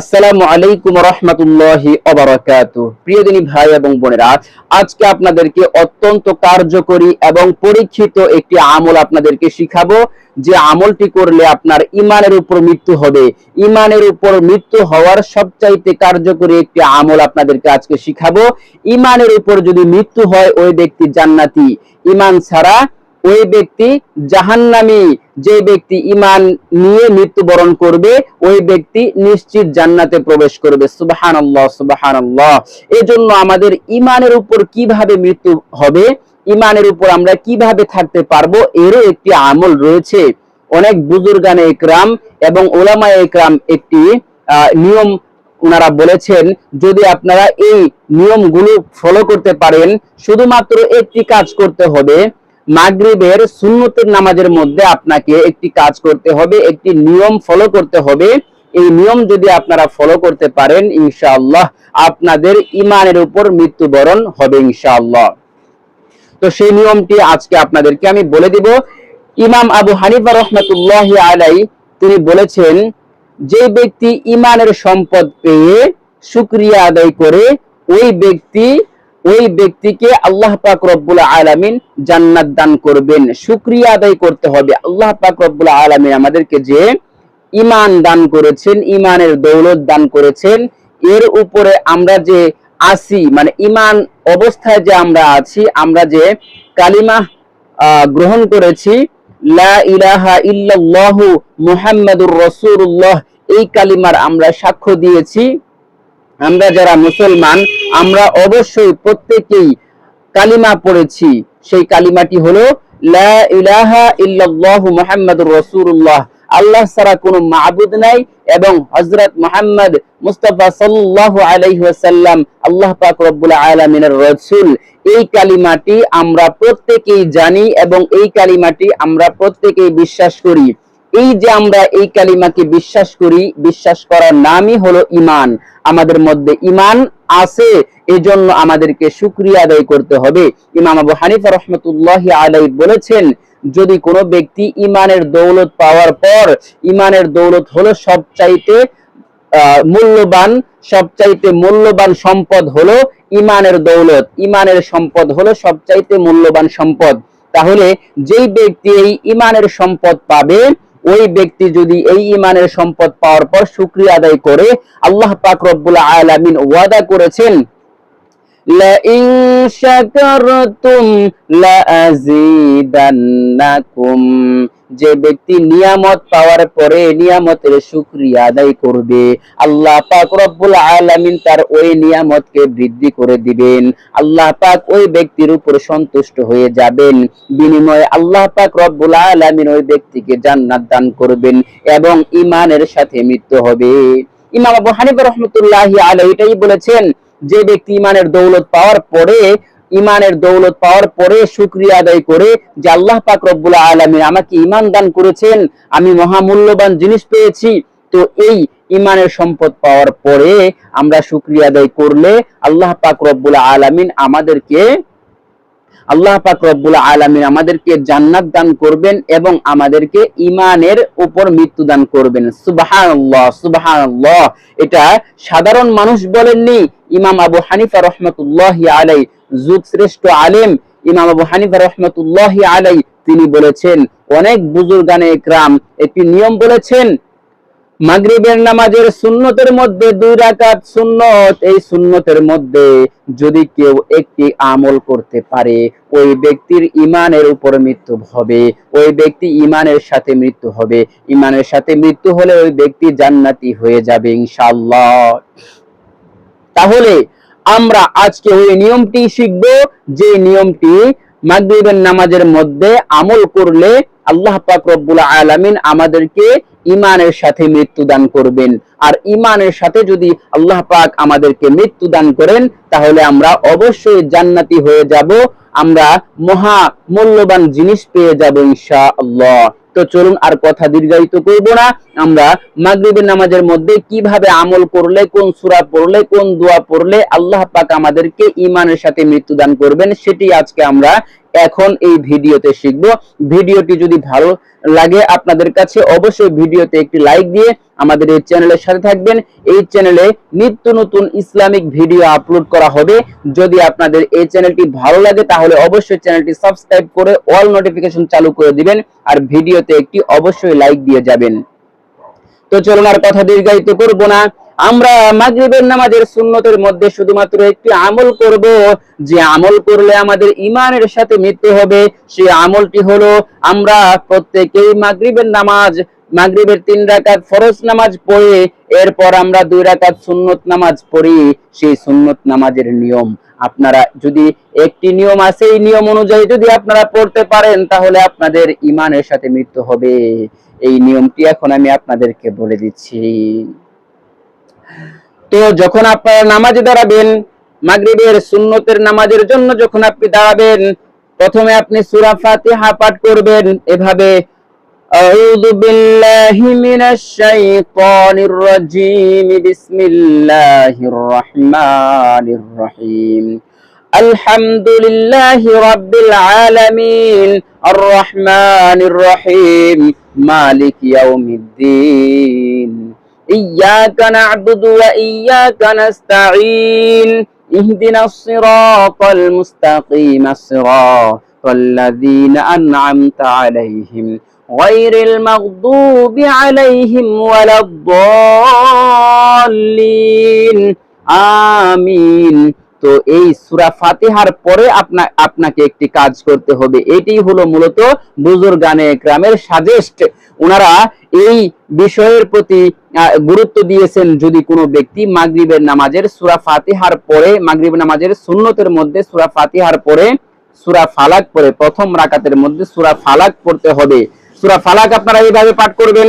আসসালামু আলাইকুম রহমতুল্লাহি অবরাকাতু প্রিয় ভাই এবং বোনেরা, আজকে আপনাদেরকে অত্যন্ত কার্যকরী এবং পরীক্ষিত একটি আমল আপনাদেরকে শিখাবো। যে আমলটি করলে আপনার ইমানের উপর মৃত্যু হবে। ইমানের উপর মৃত্যু হওয়ার সবচাইতে কার্যকরী একটি আমল আপনাদেরকে আজকে শিখাবো। ইমানের উপর যদি মৃত্যু হয় ওই ব্যক্তি জান্নাতি। ইমান ছাড়া ওই ব্যক্তি জাহান্নামী। যে ব্যক্তি ইমান নিয়ে মৃত্যুবরণ করবে, ওই ব্যক্তি নিশ্চিত জান্নাতে প্রবেশ করবে। সুবাহান আল্লাহ সুবাহান আল্লাহ এজন্য আমাদের ইমানের উপর কীভাবে মৃত্যু হবে ইমানের উপর আমরা কীভাবে থাকতে পারব, এরও একটি আমল রয়েছে। অনেক বুজুর্গানে একরাম এবং ওলামা একরাম একটি নিয়ম ওনারা বলেছেন, যদি আপনারা এই নিয়মগুলো ফলো করতে পারেন, শুধুমাত্র একটি কাজ করতে হবে মাগরিবের সুন্নতের নামাজের মধ্যে আপনাকে একটি কাজ করতে হবে, একটি নিয়ম ফলো করতে হবে। এই নিয়ম যদি আপনারা ফলো করতে পারেন, ইনশাআল্লাহ আপনাদের ইমানের উপর মৃত্যুবরণ হবে, ইনশাআল্লাহ। তো সেই নিয়মটি আজকে আপনাদেরকে আমি বলে দিব। ইমাম আবু হানিফা রহমতুল্লাহ আলাই তিনি বলেছেন, যে ব্যক্তি ইমানের সম্পদ পেয়ে শুক্রিয়া আদায় করে, ওই ব্যক্তি ওই ব্যক্তিকে আল্লাহ পাক রব্বুল আলামিন জান্নাত দান করবেন। শুক্রিয়া আদায় করতে হবে। আল্লাহ পাক রব্বুল আলামিন আমাদেরকে যে ইমান দান করেছেন ইমানের দৌলত দান করেছেন, এর উপরে আমরা যে আছি মানে ইমান অবস্থায় যে আমরা আছি, আমরা যে কালিমা গ্রহণ করেছি, লা ইলাহা ইল্লাল্লাহু মুহাম্মাদুর রাসূলুল্লাহ, এই কালিমার আমরা সাক্ষ্য দিয়েছি। আমরা যারা মুসলমান, আমরা অবশ্যই প্রত্যেকেই কালিমা পড়েছি। সেই কালিমাটি হলো, লা ইলাহা আল্লাহ ছাড়া কোনো মাবুদ নাই এবং হযরত মুহাম্মদ মুস্তাফা সাল্লাল্লাহু আলাইহি ওয়াসাল্লাম, আল্লাহ পাক রব্বুল আলামিনের রাসূল। এই কালিমাটি আমরা প্রত্যেকেই জানি এবং এই কালিমাটি আমরা প্রত্যেকেই বিশ্বাস করি। এই যে আমরা এই কালিমাকে বিশ্বাস করি, বিশ্বাস করার নামই হলো ইমান আমাদের মধ্যে ইমান আছে, এজন্য আমাদেরকে শুকরিয়া আদায় করতে হবে। ইমাম আবু হানিফা রহমতুল্লাহ আলাই বলেছেন, যদি কোনো ব্যক্তি ইমানের দৌলত পাওয়ার পর ইমানের দৌলত হলো সবচাইতে মূল্যবান সবচাইতে মূল্যবান সম্পদ হলো ইমানের দৌলত। ইমানের সম্পদ হলো সবচাইতে মূল্যবান সম্পদ। তাহলে যেই ব্যক্তি এই ইমানের সম্পদ পাবে ওই ব্যক্তি যদি এই ইমানের সম্পদ পাওয়ার পর শুকরিয়া আদায় করে আল্লাহ পাক রব্বুল আলামিন ওয়াদা করেছেন لئن شكرتم لأزيدنكم যে ব্যক্তি নিয়ামত পাওয়ার পরে নিয়ামতের শুকরিয়া আদায় করবে, আল্লাহ পাক রব্বুল আলামিন তার ওই নিয়ামতকে বৃদ্ধি করে দিবেন। আল্লাহ পাক ওই ব্যক্তির উপর সন্তুষ্ট হয়ে যাবেন। বিনিময়ে আল্লাহ পাক রব্বুল আলামিন ওই ব্যক্তিকে জান্নাত দান করবেন এবং ইমানের সাথে মৃত্যু হবে। ইমাম আবু হানিফা রহমতুল্লাহি আলাইহি এটাই বলেছেন, যে ব্যক্তি ইমানের দৌলত পাওয়ার পরে ইমানের দৌলত পাওয়ার পরে শুকরিয়া আদায় করে যে আল্লাহ পাক রব্বুল আলামিন আমাকে ইমান দান করেছেন, আমি মহামূল্যবান জিনিস পেয়েছি। তো এই ইমানের সম্পদ পাওয়ার পরে আমরা শুকরিয়া আদায় করলে আল্লাহ পাক রব্বুল আলামিন আমাদেরকে, আল্লাহ পাক রব্বুল আলামিন আমাদেরকে জান্নাত দান করবেন এবং আমাদেরকে ইমানের উপর মৃত্যু দান করবেন। সুবহানাল্লাহ সুবহানাল্লাহ। এটা সাধারণ মানুষ বলেননি। ইমাম আবু হানিফা রহমতুল্লাহ আলাই যুগ শ্রেষ্ঠ আলেম ইমাম আবু হানিফা রহমতুল্লাহ আলাই তিনি বলেছেন, অনেক বুজুর্গানে একরাম একটি নিয়ম বলেছেন, মাগরিবের নামাজের সুন্নতের মধ্যে দুই রাকাত সুন্নত, এই সুন্নতের মধ্যে যদি কেউ একটি আমল করতে পারে, ওই ব্যক্তির ইমানের উপর মৃত্যু হবে, ওই ব্যক্তি ইমানের সাথে মৃত্যু হবে ইমানের সাথে মৃত্যু হলে ওই ব্যক্তি জান্নাতি হয়ে যাবে ইনশাআল্লাহ। তাহলে আমরা আজকে ওই নিয়মটি শিখব যে নিয়মটি মাগরিবের নামাজের মধ্যে আমল করলে আল্লাহ পাক রব্বুল আলামিন আমাদেরকে ইমানের সাথে মৃত্যু দান করবেন। আর ইমানের সাথে যদি আল্লাহ পাক আমাদেরকে মৃত্যু দান করেন, তাহলে আমরা অবশ্যই জান্নাতি হয়ে যাব। আমরা মহা মূল্যবান জিনিস পেয়ে যাব ইনশা আল্লাহ তো চলুন আর কথা দীর্ঘায়িত করব না। আমরা মাগরিবের নামাজের মধ্যে কীভাবে আমল করলে, কোন সুরা পড়লে, কোন দোয়া পড়লে আল্লাহ পাক আমাদেরকে ইমানের সাথে মৃত্যুদান করবেন, সেটি আজকে আমরা এখন এই ভিডিওতে শিখব। ভিডিওটি যদি ভালো লাগে আপনাদের কাছে, অবশ্যই ভিডিওতে একটি লাইক দিয়ে আমাদের এই চ্যানেলের সাথে থাকবেন। এই চ্যানেলে নিত্য নতুন ইসলামিক ভিডিও আপলোড করা হবে। যদি আপনাদের এই চ্যানেলটি ভালো লাগে, তাহলে অবশ্যই চ্যানেলটি সাবস্ক্রাইব করে অল নোটিফিকেশন চালু করে দিবেন আর ভিডিওতে একটি অবশ্যই লাইক দিয়ে যাবেন। তো চলুন আর কথা দীর্ঘায়িত করব না। আমরা মাগরিবের নামাজের সুন্নতের মধ্যে শুধুমাত্র একটি আমল করব। যে আমল করলে আমাদের ইমানের সাথে মৃত্যু হবে, সেই আমলটি হলো আমরা প্রত্যেকেই মাগরিবের নামাজ, মাগরিবের তিন রাকাত ফরজ নামাজ পড়ে, এরপর আমরা দুই রাকাত সুন্নত নামাজ পড়ি। সেই সুন্নত নামাজের নিয়ম আপনারা যদি একটি নিয়ম আছে, এই নিয়ম অনুযায়ী যদি আপনারা পড়তে পারেন, তাহলে আপনাদের ইমানের সাথে মৃত্যু হবে। এই নিয়মটি এখন আমি আপনাদেরকে বলে দিচ্ছি। তো যখন আপনারা নামাজে দাঁড়াবেন, মাগরিবের সুন্নতের নামাজের জন্য যখন আপনি দাঁড়াবেন, প্রথমে আপনি সুরা ফাতিহা পাঠ করবেন। এভাবে, আউযু বিল্লাহি রহিম। আলহামদুলিল্লাহি রাব্বিল আলামিন রহিম। মালিক ইয়াউমিদ্দিন। إياك نعبد وإياك نستعين اهدنا الصراط المستقيم الصراط الذين أنعمت عليهم غير المغضوب عليهم ولا الضالين. آمين. তো এই সুরা ফাতিহার পরে আপনা, আপনাকে একটি কাজ করতে হবে। এটাই হলো মূলত বুজুর গানে গ্রামের সাজেস্ট ওনারা এই বিষয়ের প্রতি গুরুত্ব দিয়েছেন যদি কোনো ব্যক্তি মাগরিবের নামাজের সুরা ফাতিহার পরে মাগরিব নামাজের সুন্নতের মধ্যে সুরা ফাতিহার পরে, সুরা ফালাক পরে, প্রথম রাকাতের মধ্যে সুরা ফালাক পড়তে হবে। সুরা ফালাক আপনারা এইভাবে পাঠ করবেন।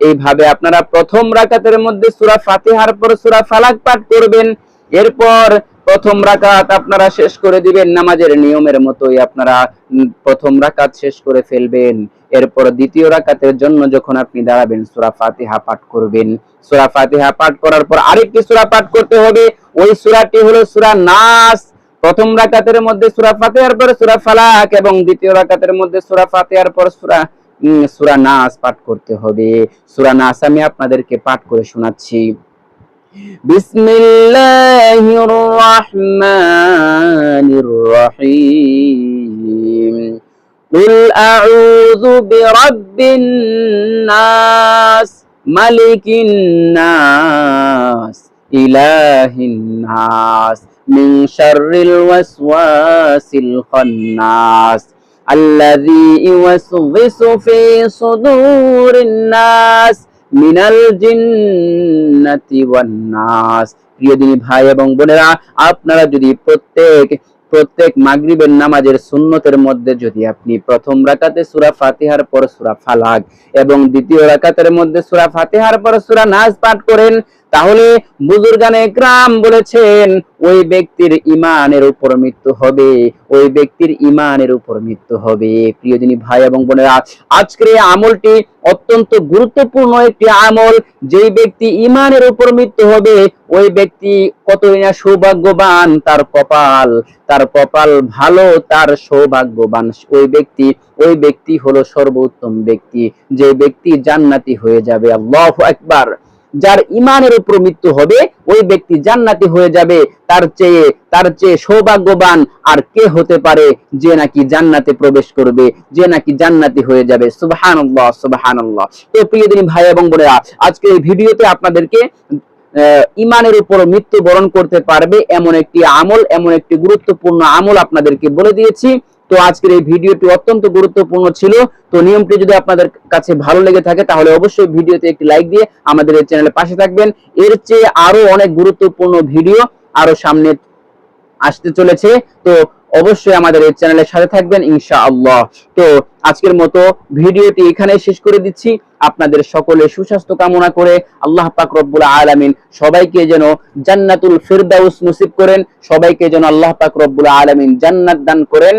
এইভাবে আপনারা প্রথম রাকাতের মধ্যে সুরা ফাতিহার পর সুরা ফালাক পাঠ করবেন, এরপর প্রথম রাকাত আপনারা শেষ করে দিবেন, নামাজের নিয়মের মতোই আপনারা প্রথম রাকাত শেষ করে ফেলবেন। এরপর দ্বিতীয় রাকাতের জন্য যখন আপনি দাঁড়াবেন, সুরা ফাতিহা পাঠ করবেন। সূরা ফাতিহা পাঠ করার পর আরেকটি সূরা পাঠ করতে হবে, ওই সূরাটি হলো সুরা নাস। প্রথম রাকাতের মধ্যে সূরা ফাতিহার পর সূরা ফালাক এবং দ্বিতীয় রাকাতের মধ্যে সূরা ফাতিহার পর সূরা সূরা নাস পাঠ করতে হবে সূরা নাস আমি আপনাদেরকে পাঠ করে শোনাচ্ছি بسم الله الرحمن الرحيم قل أعوذ برب الناس ملك الناس إله الناس من شر الوسواس الخناس الذي يوسوس في صدور الناس মিনাল জিন্নাতি ওয়ান নাস প্রিয় দিনী ভাই এবং বোনেরা আপনারা যদি প্রত্যেক প্রত্যেক মাগরিবের নামাজের সুন্নতের মধ্যে যদি আপনি প্রথম রাকাতে সূরা ফাতিহার পর সূরা ফালাক এবং দ্বিতীয় রাকাতের মধ্যে সূরা ফাতিহার পর সূরা নাস পাঠ করেন তাহলে বুজুর্গানে গ্রাম বলেছেন, ওই ব্যক্তির ইমানের উপর মৃত্যু হবে, ওই ব্যক্তির ইমানের উপর মৃত্যু হবে। প্রিয় দিনী ভাই এবং বোনেরা, আজকের এই আমলটি অত্যন্ত গুরুত্বপূর্ণ একটি আমল। যেই ব্যক্তি ইমানের উপর মৃত্যু হবে, ওই ব্যক্তি কতই না সৌভাগ্যবান, তার কপাল তার কপাল ভালো, তার সৌভাগ্যবান। ওই ব্যক্তি ওই ব্যক্তি হলো সর্বোত্তম ব্যক্তি। যে ব্যক্তি জান্নাতি হয়ে যাবে, আল্লাহু আকবার। যার ইমানের উপর মৃত্যু হবে, ওই ব্যক্তি জান্নাতি হয়ে যাবে। তার চেয়ে তার চেয়ে সৌভাগ্যবান আর কে হতে পারে যে নাকি জান্নাতে প্রবেশ করবে, যে নাকি জান্নাতি হয়ে যাবে। সুবহানাল্লাহ সুবহানাল্লাহ। তো প্রিয় দিনী ভাই এবং বোনেরা, আজকে এই ভিডিওতে আপনাদেরকে ইমানের উপর মৃত্যু বরণ করতে পারবে এমন একটি আমল, এমন একটি গুরুত্বপূর্ণ আমল আপনাদেরকে বলে দিয়েছি। তো আজকের এই ভিডিওটি অত্যন্ত গুরুত্বপূর্ণ ছিল। তো নিয়মটি যদি আপনাদের কাছে ভালো লেগে থাকে, তাহলে অবশ্যই ভিডিওতে একটি লাইক দিয়ে আমাদের এই চ্যানেলের পাশে থাকবেন। এর চেয়ে আরও অনেক গুরুত্বপূর্ণ ভিডিও আরও সামনে আসতে চলেছে। তো অবশ্যই আমাদের এই চ্যানেলের সাথে থাকবেন, ইনশাআল্লাহ। তো আজকের মতো ভিডিওটি এখানে শেষ করে দিচ্ছি। আপনাদের সকলে সুস্বাস্থ্য কামনা করে আল্লাহ পাক রব্বুল আলামিন সবাইকে যেন জান্নাতুল ফিরদাউস নসিব করেন, সবাইকে যেন আল্লাহ পাক রব্বুল আলামিন জান্নাত দান করেন।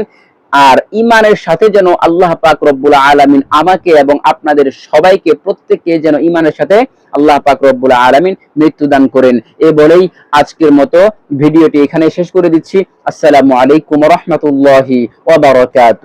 আর ইমানের সাথে যেন আল্লাহ পাক রব্বুল আলমিন আমাকে এবং আপনাদের সবাইকে প্রত্যেককে যেন ইমানের সাথে আল্লাহ পাক রব্বুল আলমিন মৃত্যুদান করেন। এ বলেই আজকের মতো ভিডিওটি এখানে শেষ করে দিচ্ছি। আসসালামু আলাইকুম রহমতুল্লাহি ওবরকাত